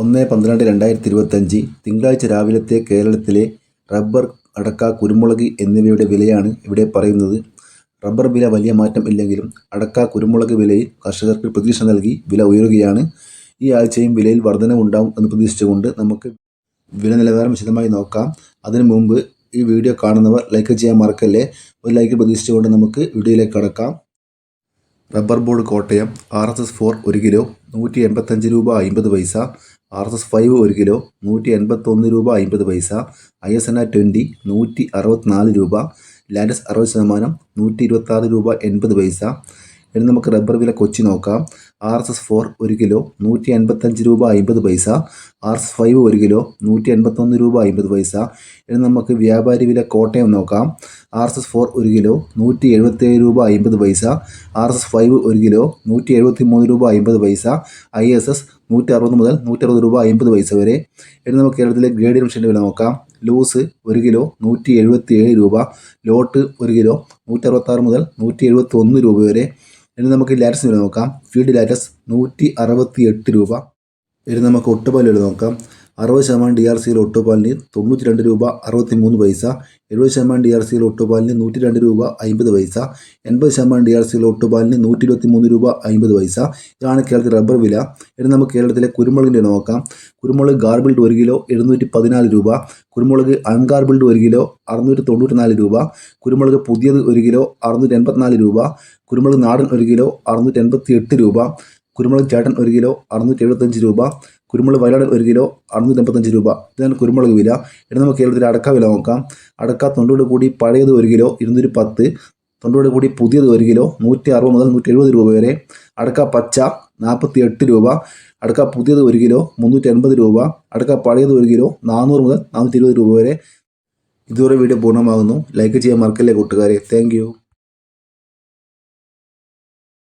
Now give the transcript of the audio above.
ഒന്ന് പന്ത്രണ്ട് രണ്ടായിരത്തി ഇരുപത്തഞ്ച് തിങ്കളാഴ്ച രാവിലത്തെ കേരളത്തിലെ റബ്ബർ അടക്ക കുരുമുളക് എന്നിവയുടെ വിലയാണ് ഇവിടെ പറയുന്നത്. റബ്ബർ വില വലിയ മാറ്റം ഇല്ലെങ്കിലും അടക്ക കുരുമുളക് വിലയിൽ കർഷകർക്ക് പ്രതീക്ഷ നൽകി വില ഉയരുകയാണ്. ഈ ആഴ്ചയും വിലയിൽ വർധനവുണ്ടാവും എന്ന് പ്രതീക്ഷിച്ചുകൊണ്ട് നമുക്ക് വില നിലവാരം വിശദമായി നോക്കാം. അതിനു മുമ്പ് ഈ വീഡിയോ കാണുന്നവർ ലൈക്ക് ചെയ്യാൻ മറക്കല്ലേ? ഒരു ലൈക്ക് പ്രതീക്ഷിച്ചുകൊണ്ട് നമുക്ക് വീഡിയോയിലേക്ക് കടക്കാം. Rubber board Kottayam R S S four ഒരു കിലോ നൂറ്റി എൺപത്തഞ്ച് രൂപ അമ്പത് പൈസ. ആർ എസ് എസ് ഫൈവ് ഒരു കിലോ നൂറ്റി എൺപത്തൊന്ന് രൂപ അമ്പത് പൈസ I S N R twenty നൂറ്റി അറുപത്തിനാല് രൂപ ലാൻഡസ് അറുപത് ശതമാനം നൂറ്റി ഇരുപത്താറ് രൂപ എൺപത് പൈസ. ഇനി നമുക്ക് റബ്ബർ വില കൊച്ചി നോക്കാം. ആർ എസ് എസ് ഫോർ ഒരു കിലോ നൂറ്റി എൺപത്തഞ്ച് രൂപ അമ്പത് പൈസ. ആർ എസ് ഫൈവ് ഒരു കിലോ നൂറ്റി എൺപത്തൊന്ന് രൂപ അമ്പത് പൈസ. ഇനി നമുക്ക് വ്യാപാരി വില കോട്ടയം നോക്കാം. ആർ എസ് എസ് ഫോർ ഒരു കിലോ നൂറ്റി എഴുപത്തേഴ് രൂപ അമ്പത് പൈസ. ആർ എസ് എസ് ഫൈവ് ഒരു കിലോ നൂറ്റി എഴുപത്തി മൂന്ന് രൂപ അമ്പത് പൈസ. ഐ എസ് എസ് നൂറ്റി അറുപത് മുതൽ നൂറ്റി അറുപത് രൂപ അമ്പത് പൈസ വരെ. ഇനി നമുക്ക് കേരളത്തിലെ ഗ്രേഡ് മെഷീന്റെ വില നോക്കാം. ലൂസ് ഒരു കിലോ നൂറ്റി എഴുപത്തി ഏഴ് രൂപ. ലോട്ട് ഒരു കിലോ നൂറ്റി അറുപത്താറ് മുതൽ നൂറ്റി എഴുപത്തി ഒന്ന് രൂപ വരെ. ഇനി നമുക്ക് ലാറ്റസ് വില നോക്കാം. ഫീൽഡ് ലാറ്റസ് നൂറ്റി അറുപത്തി എട്ട് രൂപ. ഇനി നമുക്ക് ഒട്ടുപാലുകൾ നോക്കാം. അറുപത് ശതമാനം ഡി ആർ സിയിൽ ഒട്ടുപാലിന് തൊണ്ണൂറ്റി രണ്ട് രൂപ അറുപത്തി മൂന്ന് പൈസ എഴുപത് ശതമാനം ഡി ആർ സിയിൽ ഒട്ടുപാലിന് നൂറ്റി രണ്ട് രൂപ അമ്പത് പൈസ എൺപത് ശതമാനം ഡി ആർ സിയിൽ ഒട്ടുപാലിന് നൂറ്റി ഇരുപത്തി മൂന്ന് രൂപ അമ്പത് പൈസ. ഇതാണ് കേരളത്തിൽ റബ്ബർ വില. ഇനി നമുക്ക് കേരളത്തിലെ കുരുമുളകിന്റെ നോക്കാം. കുരുമുളക് ഗാർബിൾഡ് ഒരു കിലോ എഴുന്നൂറ്റി പതിനാല് രൂപ കുരുമുളക് അൺഗാർബിൾഡ് ഒരു കിലോ അറുന്നൂറ്റി തൊണ്ണൂറ്റി നാല് രൂപ കുരുമുളക് പുതിയത് ഒരു കിലോ അറുന്നൂറ്റി എൺപത്തിനാല് രൂപ കുരുമുളക് നാടൻ ഒരു കിലോ അറുന്നൂറ്റി എൺപത്തി എട്ട് രൂപ കുരുമുളക് ചേട്ടൻ ഒരു കിലോ അറുന്നൂറ്റി എഴുപത്തഞ്ച് രൂപ കുരുമുളക് വയലാട് ഒരു കിലോ അറുന്നൂറ്റി എൺപത്തഞ്ച് രൂപ. ഇതാണ് കുരുമുളക് വില. ഇനി നമുക്ക് കേരളത്തിൽ അടക്ക വില നോക്കാം. അടക്ക തൊണ്ടോട് കൂടി പഴയത് ഒരു കിലോ ഇരുന്നൂറ്റി പത്ത്. തൊണ്ടോട് കൂടി പുതിയത് ഒരു കിലോ നൂറ്റി അറുപത് മുതൽ നൂറ്റി എഴുപത് രൂപ വരെ. അടക്ക പച്ച നാൽപ്പത്തി എട്ട് രൂപ. അടക്ക പുതിയത് ഒരു കിലോ മുന്നൂറ്റി എൺപത് രൂപ. അടക്ക പഴയത് ഒരു കിലോ നാനൂറ് മുതൽ നാനൂറ്റി ഇരുപത് രൂപ വരെ. ഇതുവരെ വീഡിയോ പൂർണമാകുന്നു. ലൈക്ക് ചെയ്യാൻ മറക്കല്ലേ കൂട്ടുകാരെ. താങ്ക്